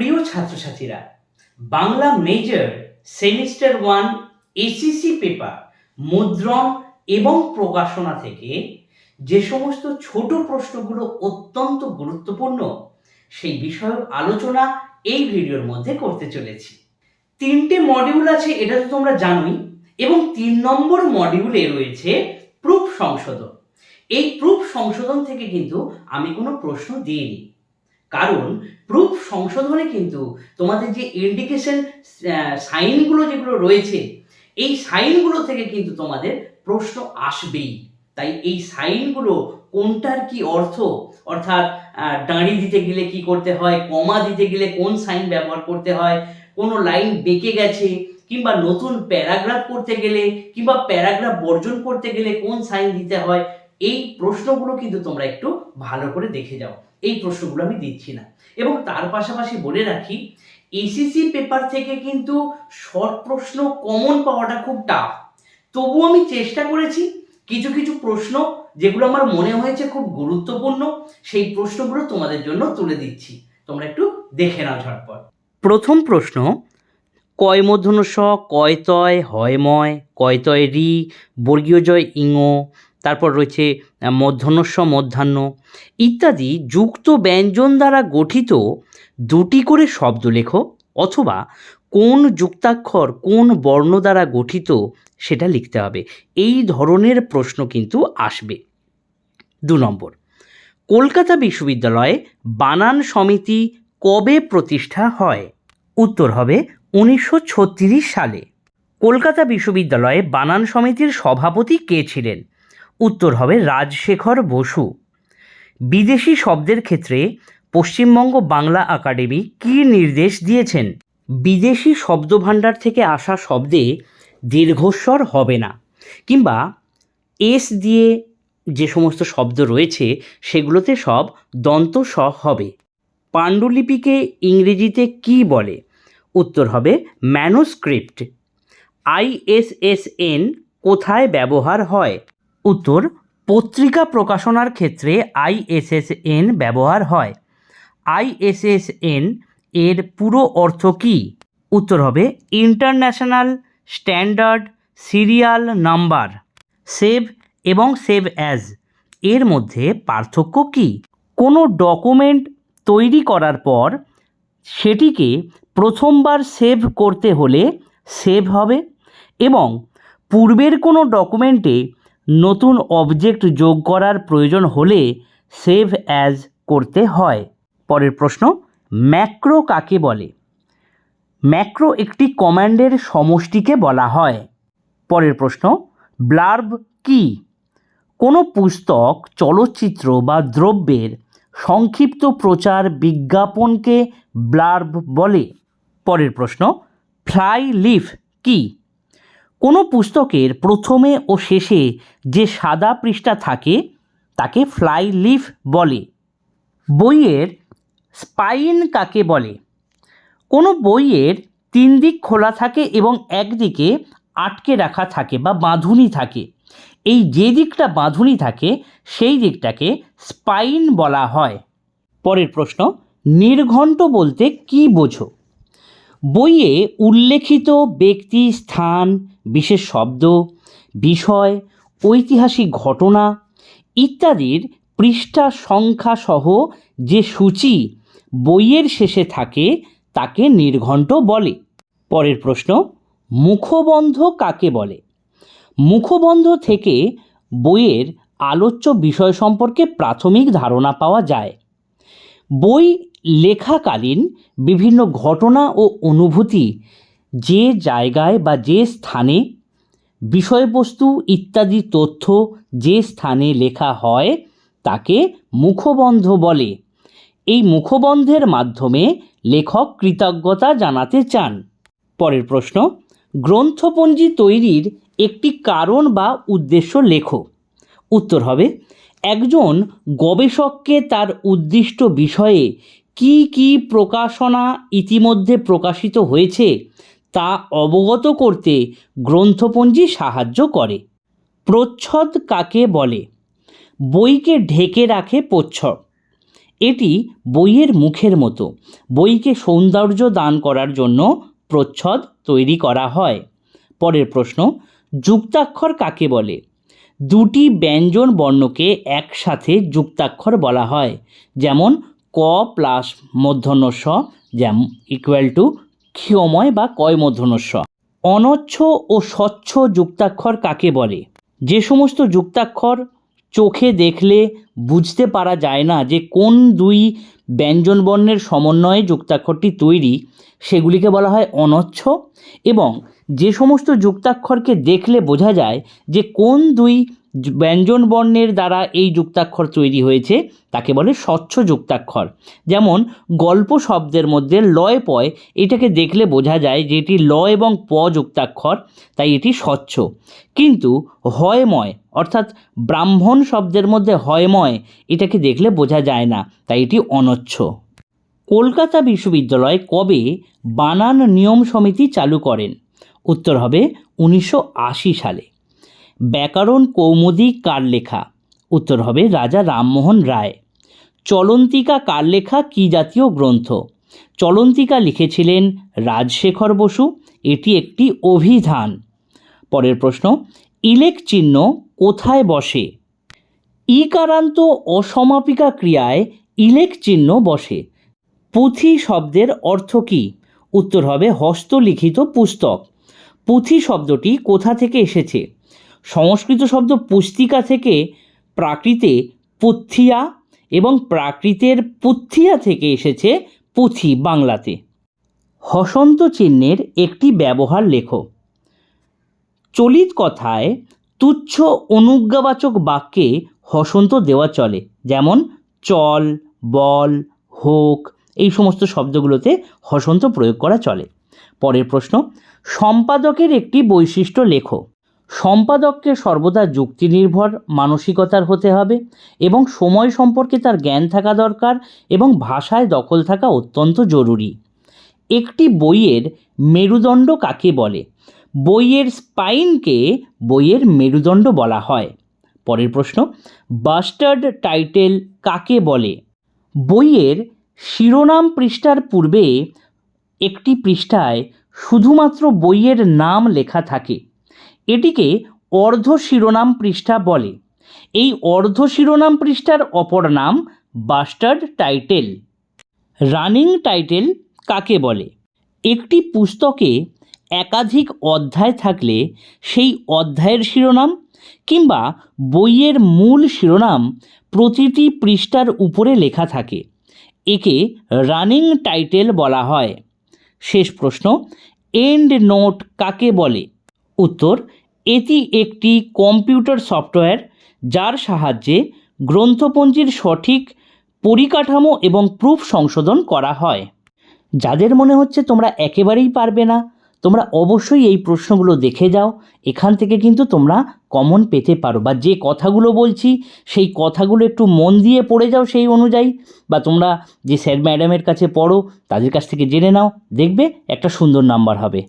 প্রিয় ছাত্রছাত্রীরা, Bangla major semester one ACC paper মুদ্রণ এবং প্রকাশনা থেকে যে সমস্ত ছোট প্রশ্নগুলো অত্যন্ত গুরুত্বপূর্ণ, সেই বিষয়ক আলোচনা এই ভিডিওর মধ্যে করতে চলেছি। তিনটে মডিউল আছে, এটা তো তোমরা জানোই, এবং তিন নম্বর মডিউলে রয়েছে প্রুফ সংশোধন। এই প্রুফ সংশোধন থেকে কিন্তু আমি কোনো প্রশ্ন দিইনি। কারণ প্রুফ সংশোধনে কিন্তু তোমাদের যে ইন্ডিকেশন সাইনগুলো যেগুলো রয়েছে, এই সাইনগুলো থেকে কিন্তু তোমাদের প্রশ্ন আসবেই। তাই এই সাইনগুলো কোনটার কি অর্থ? অর্থাৎ দাঁড়ি দিতে গেলে কি করতে হয়? কমা দিতে গেলে কোন সাইন ব্যবহার করতে হয়? কোনো লাইন বেঁকে গেছে, কিংবা নতুন প্যারাগ্রাফ করতে গেলে, কিংবা প্যারাগ্রাফ বর্জন করতে গেলে কোন সাইন দিতে হয়? এই প্রশ্নগুলো কিন্তু তোমরা একটু ভালো করে দেখে যাও। এই প্রশ্নগুলো আমি দিচ্ছি না। এবং তার পাশাপাশি বলে রাখি এসিসি পেপার থেকে কিন্তু শর্ট প্রশ্ন কমন পাওয়াটা খুব টাফ তবু আমি চেষ্টা করেছি কিছু কিছু প্রশ্ন যেগুলো আমার মনে হয়েছে খুব গুরুত্বপূর্ণ, সেই প্রশ্নগুলো তোমাদের জন্য তুলে দিচ্ছি। তোমরা একটু দেখে নাও ঝটপট। প্রথম প্রশ্ন, কয় মূর্ধন্য স কয়তয় হয়ময় কয়তয় রি, বর্গীয় জয় ইঙ তারপর রয়েছে আহ, মধ্যাহ্নস্ব মধ্যাহ্ন ইত্যাদি যুক্ত ব্যঞ্জন দ্বারা গঠিত দুটি করে শব্দ লেখো অথবা কোন যুক্তাক্ষর কোন বর্ণ দ্বারা গঠিত সেটা লিখতে হবে। এই ধরনের প্রশ্ন কিন্তু আসবে। দু নম্বর কলকাতা বিশ্ববিদ্যালয়ে বানান সমিতি কবে প্রতিষ্ঠা হয়? উত্তর হবে উনিশশো ছত্রিশ সালে। কলকাতা বিশ্ববিদ্যালয়ে বানান সমিতির সভাপতি কে ছিলেন? উত্তর হবে রাজশেখর বসু। বিদেশি শব্দের ক্ষেত্রে পশ্চিমবঙ্গ বাংলা একাডেমি কী নির্দেশ দিয়েছেন? বিদেশি শব্দভাণ্ডার থেকে আসা শব্দে দীর্ঘস্বর হবে না, কিংবা এস দিয়ে যে সমস্ত শব্দ রয়েছে সেগুলোতে সব দন্ত স হবে। পাণ্ডুলিপিকে ইংরেজিতে কি বলে? উত্তর হবে ম্যানোস্ক্রিপ্ট। আইএসএসএন কোথায় ব্যবহার হয়? উত্তর, পত্রিকা প্রকাশনার ক্ষেত্রে আইএসএসএন ব্যবহার হয়। আইএসএসএন এর পুরো অর্থ কী? উত্তর হবে, international standard serial number, save এবং সেভ অ্যাজ। এর মধ্যে পার্থক্য কী? কোনো ডকুমেন্ট তৈরি করার পর সেটিকে প্রথমবার সেভ করতে হলে সেভ হবে এবং পূর্বের কোনো ডকুমেন্টে নতুন অবজেক্ট যোগ করার প্রয়োজন হলে সেভ অ্যাজ করতে হয়। পরের প্রশ্ন ম্যাক্রো কাকে বলে? ম্যাক্রো একটি কমান্ডের সমষ্টিকে বলা হয়। পরের প্রশ্ন ব্লার্ব কি? কোনো পুস্তক, চলচ্চিত্র বা দ্রব্যের সংক্ষিপ্ত প্রচার বিজ্ঞাপনকে ব্লার্ব বলে। পরের প্রশ্ন ফ্লাই লিফ কি? কোনো পুস্তকের প্রথমে ও শেষে যে সাদা পৃষ্ঠা থাকে, তাকে ফ্লাই লিফ বলে। বইয়ের স্পাইন কাকে বলে? কোনো বইয়ের তিন দিক খোলা থাকে এবং একদিকে আটকে রাখা থাকে বা বাঁধুনি থাকে। এই যে দিকটা বাঁধুনি থাকে, সেই দিকটাকে স্পাইন বলা হয়। পরের প্রশ্ন, নির্ঘণ্ট বলতে কি বোঝো? বইয়ে উল্লেখিত ব্যক্তি, স্থান, বিশেষ শব্দ, বিষয়, ঐতিহাসিক ঘটনা ইত্যাদির পৃষ্ঠা সংখ্যা সহ যে সূচি বইয়ের শেষে থাকে তাকে নির্ঘণ্ট বলে। পরের প্রশ্ন, মুখবন্ধ কাকে বলে? মুখবন্ধ থেকে বইয়ের আলোচ্য বিষয় সম্পর্কে প্রাথমিক ধারণা পাওয়া যায়। বই লেখাকালীন বিভিন্ন ঘটনা ও অনুভূতি যে জায়গায় বা যে স্থানে, বিষয়বস্তু ইত্যাদি তথ্য যে স্থানে লেখা হয় তাকে মুখবন্ধ বলে। এই মুখবন্ধের মাধ্যমে লেখক কৃতজ্ঞতা জানাতে চান। পরের প্রশ্ন, গ্রন্থপঞ্জি তৈরির একটি কারণ বা উদ্দেশ্য লেখো। উত্তর হবে, একজন গবেষককে তার উদ্দিষ্ট বিষয়ে কি কি প্রকাশনা ইতিমধ্যে প্রকাশিত হয়েছে তা অবগত করতে গ্রন্থপঞ্জি সাহায্য করে। প্রচ্ছদ কাকে বলে? বইকে ঢেকে রাখে প্রচ্ছদ। এটি বইয়ের মুখের মতো। বইকে সৌন্দর্য দান করার জন্য প্রচ্ছদ তৈরি করা হয়। পরের প্রশ্ন, যুক্তাক্ষর কাকে বলে? দুটি ব্যঞ্জন বর্ণকে একসাথে যুক্তাক্ষর বলা হয়। যেমন ক প্লাস স যেমন ইকুয়াল টু ক্ষময় বা কয় স অনচ্ছ ও স্বচ্ছ যুক্তাক্ষর কাকে বলে? যে সমস্ত যুক্তাক্ষর চোখে দেখলে বুঝতে পারা যায় না যে কোন দুই ব্যঞ্জনবর্ণের সমন্বয়ে যুক্তাক্ষরটি তৈরি, সেগুলিকে বলা হয় অনচ্ছ এবং যে সমস্ত যুক্তাক্ষরকে দেখলে বোঝা যায় যে কোন দুই য- ব্যঞ্জনবর্ণের দ্বারা এই যুক্তাক্ষর তৈরি হয়েছে, তাকে বলে স্বচ্ছ যুক্তাক্ষর। যেমন, গল্প শব্দের মধ্যে লয় পয়, এটাকে দেখলে বোঝা যায় যে এটি ল এবং প যুক্তাক্ষর, তাই এটি স্বচ্ছ। কিন্তু, হয়ময়, অর্থাৎ ব্রাহ্মণ শব্দের মধ্যে হয়ময়, এটাকে দেখলে বোঝা যায় না, তাই এটি অনচ্ছ। কলকাতা বিশ্ববিদ্যালয় কবে বানান নিয়ম সমিতি চালু করেন? উত্তর হবে উনিশশো আশি সালে। ব্যাকরণ কৌমুদি কার লেখা উত্তর হবে রাজা রামমোহন রায়। চলন্তিকা কার লেখা কী জাতীয় গ্রন্থ? চলন্তিকা লিখেছিলেন রাজশেখর বসু। এটি একটি অভিধান। পরের প্রশ্ন ইলেক চিহ্ন কোথায় বসে? ইকারান্ত অসমাপিকা ক্রিয়ায় ইলেক চিহ্ন বসে। পুঁথি শব্দের অর্থ কী? উত্তর হবে হস্তলিখিত পুস্তক। পুঁথি শব্দটি কোথা থেকে এসেছে? সংস্কৃত শব্দ পুস্তিকা থেকে প্রাকৃতে পুথিয়া এবং প্রাকৃতের পুথিয়া থেকে এসেছে পুঁথি বাংলাতে। হসন্ত চিহ্নের একটি ব্যবহার লেখো। চলিত কথায় তুচ্ছ অনুজ্ঞাবাচক বাক্যে হসন্ত দেওয়া চলে, যেমন চল, বল, হোক, এই সমস্ত শব্দগুলোতে হসন্ত প্রয়োগ করা চলে। পরের প্রশ্ন, সম্পাদকের একটি বৈশিষ্ট্য লেখো। সম্পাদককে সর্বদা যুক্তিনির্ভর, মানসিকতার হতে হবে এবং সময় সম্পর্কে তার জ্ঞান থাকা দরকার এবং ভাষায় দখল থাকা অত্যন্ত জরুরি। একটি বইয়ের মেরুদণ্ড কাকে বলে? বইয়ের স্পাইনকে বইয়ের মেরুদণ্ড বলা হয়। পরের প্রশ্ন, বাস্টার্ড টাইটেল কাকে বলে? বইয়ের শিরোনাম পৃষ্ঠার পূর্বে একটি পৃষ্ঠায় শুধুমাত্র বইয়ের নাম লেখা থাকে। এটিকে অর্ধ শিরোনাম পৃষ্ঠা বলে। এই অর্ধ শিরোনাম পৃষ্ঠার অপর নাম বাস্টার্ড টাইটেল। রানিং টাইটেল কাকে বলে? একটি পুস্তকে একাধিক অধ্যায় থাকলে সেই অধ্যায়ের শিরোনাম কিংবা বইয়ের মূল শিরোনাম প্রতিটি পৃষ্ঠার উপরে লেখা থাকে। একে রানিং টাইটেল বলা হয়। শেষ প্রশ্ন, এন্ড নোট কাকে বলে? উত্তর এটি একটি কম্পিউটার সফটওয়্যার যার সাহায্যে গ্রন্থপঞ্জির সঠিক পরিকাঠামো এবং প্রুফ সংশোধন করা হয়। যাদের মনে হচ্ছে তোমরা একেবারেই পারবে না, তোমরা অবশ্যই এই প্রশ্নগুলো দেখে যাও। এখান থেকে কিন্তু তোমরা কমন পেতে পারো বা যে কথাগুলো বলছি, সেই কথাগুলো একটু মন দিয়ে পড়ে যাও সেই অনুযায়ী বা তোমরা যে স্যার ম্যাডামের কাছে পড়ো, তাদের কাছ থেকে জেনে নাও, দেখবে একটা সুন্দর নাম্বার হবে।